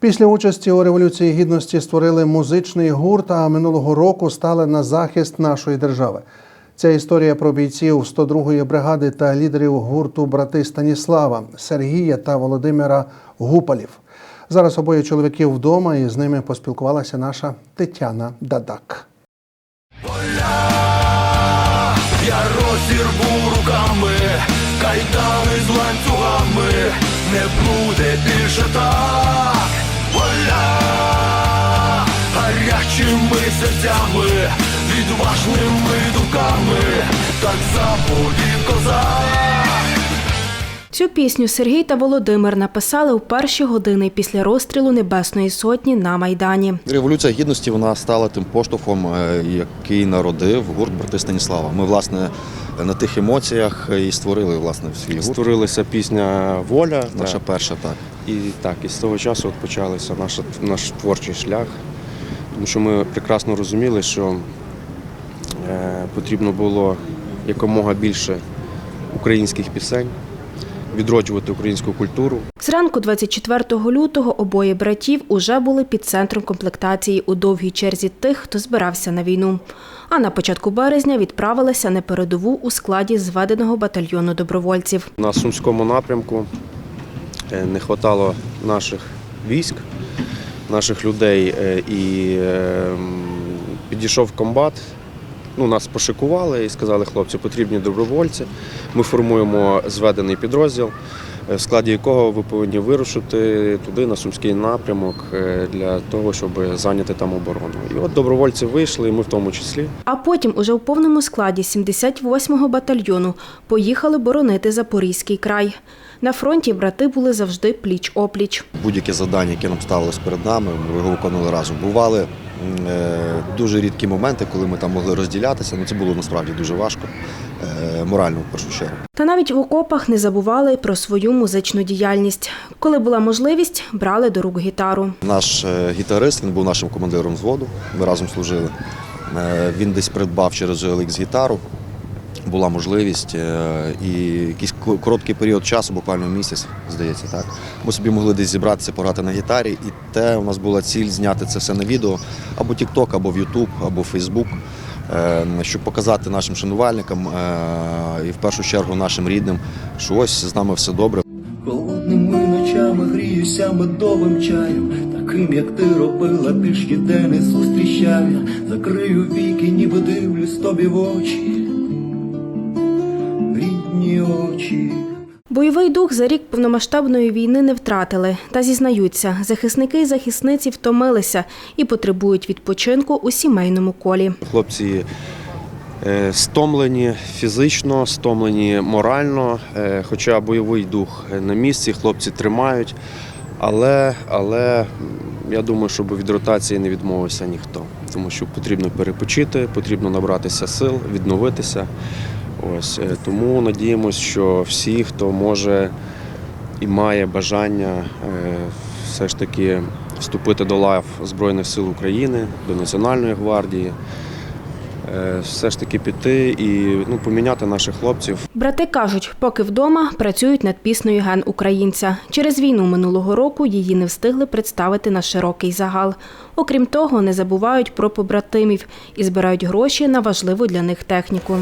Після участі у революції гідності створили музичний гурт, а минулого року стали на захист нашої держави. Ця історія про бійців 102-ї бригади та лідерів гурту брати Станіслава Сергія та Володимира Гупалів. Зараз обоє чоловіків вдома, і з ними поспілкувалася наша Тетяна Дадак. Я розірву руками, кайдани відважними думками, так заповів козак. Цю пісню Сергій та Володимир написали у перші години після розстрілу Небесної Сотні на Майдані. Революція гідності вона стала тим поштовхом, е, який народив гурт брати Станіслава. Ми, власне, на тих емоціях і створили власне свій гурт. Створилася пісня Воля. Наша да. перша так. І так, і з того часу от почався наш, наш творчий шлях. Тому що ми прекрасно розуміли, що е, потрібно було якомога більше українських пісень, відроджувати українську культуру. Зранку 24 лютого обоє братів уже були під центром комплектації у довгій черзі тих, хто збирався на війну. А на початку березня відправилися на передову у складі зведеного батальйону добровольців. На Сумському напрямку е, не вистачало наших військ, наших людей, е, і е, підійшов комбат. Ну, нас пошикували і сказали, хлопці, потрібні добровольці. Ми формуємо зведений підрозділ, в складі якого ви повинні вирушити туди, на Сумський напрямок, е, для того, щоб зайняти там оборону. І от добровольці вийшли, і ми в тому числі. А потім, уже у повному складі 78-го батальйону, поїхали боронити Запорізький край. На фронті брати були завжди пліч-опліч. Будь-яке завдання, яке нам ставилось перед нами, ми його виконували разом. Бували е, дуже рідкі моменти, коли ми там могли розділятися. Ну це було насправді дуже важко, е, морально в першу чергу. Та навіть в окопах не забували про свою музичну діяльність. Коли була можливість, брали до рук гітару. Наш е, гітарист він був нашим командиром зводу. Ми разом служили. Е, Він десь придбав через OLX гітару. Була можливість е, і якийсь короткий період часу, буквально місяць, здається, так. Ми собі могли десь зібратися, пограти на гітарі, і те у нас була ціль зняти це все на відео або TikTok, або в YouTube, або в Facebook, е, щоб показати нашим шанувальникам е, і в першу чергу нашим рідним, що ось з нами все добре. Холодними ночами гріюся медовим чаєм, таким, як ти робила, більш ніде не зустрічав я. Закрию віки, ніби дивлюсь тобі в очі, очі. Бойовий дух за рік повномасштабної війни не втратили. Та зізнаються, захисники і захисниці втомилися і потребують відпочинку у сімейному колі. Хлопці е, стомлені фізично, стомлені морально, е, хоча бойовий дух на місці, хлопці тримають. Але, але я думаю, щоб від ротації не відмовився ніхто, тому що потрібно перепочити, потрібно набратися сил, відновитися. Ось е, тому надіємося, що всі, хто може і має бажання е, все ж таки вступити до лав Збройних сил України, до Національної гвардії, е, все ж таки піти і ну, поміняти наших хлопців. Брати кажуть, поки вдома працюють над піснею ген українця. Через війну минулого року її не встигли представити на широкий загал. Окрім того, не забувають про побратимів і збирають гроші на важливу для них техніку.